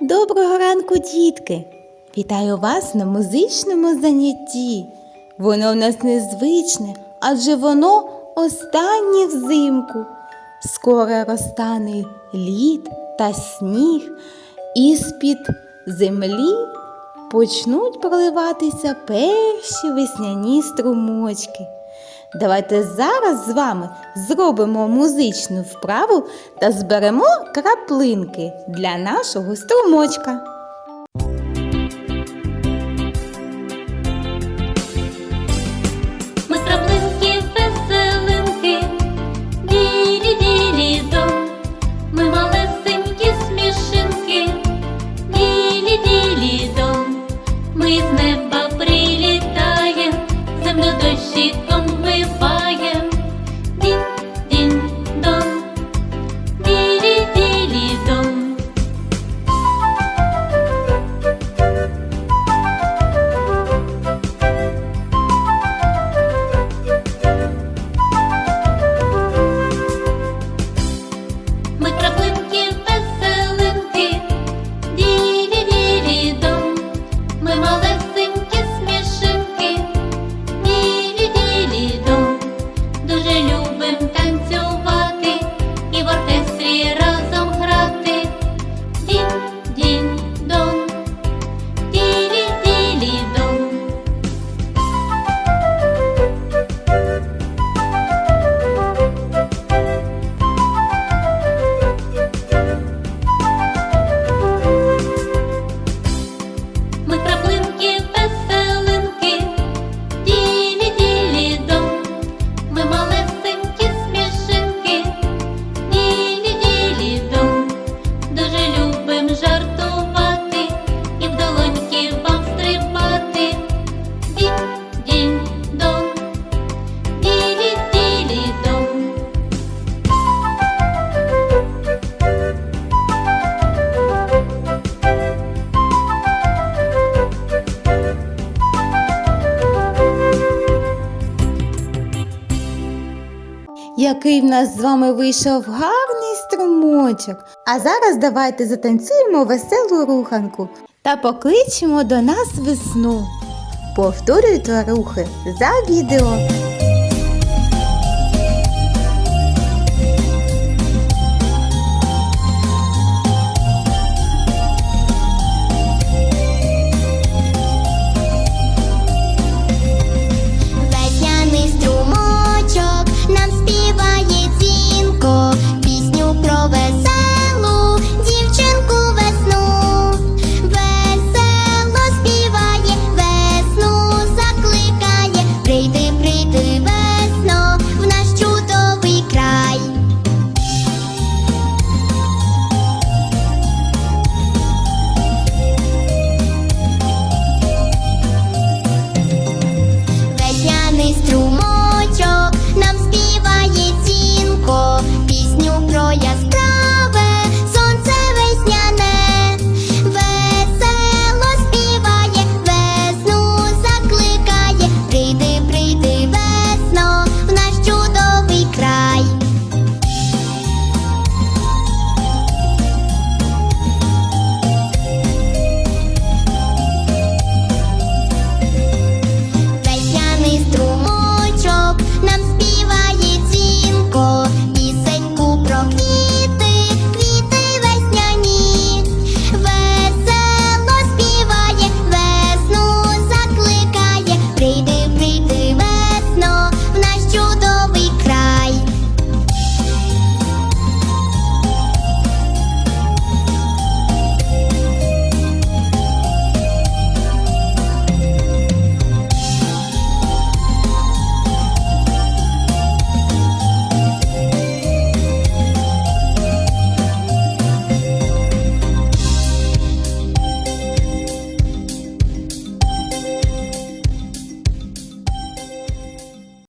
Доброго ранку, дітки! Вітаю вас на музичному занятті. Воно в нас незвичне, адже воно останнє взимку. Скоро розтане лід та сніг, і з-під землі почнуть проливатися перші весняні струмочки. Давайте зараз з вами зробимо музичну вправу та зберемо краплинки для нашого струмочка. Ми з Serai Який в нас з вами вийшов гарний струмочок. А зараз давайте затанцюємо веселу руханку та покличемо до нас весну. Повторюйте рухи за відео.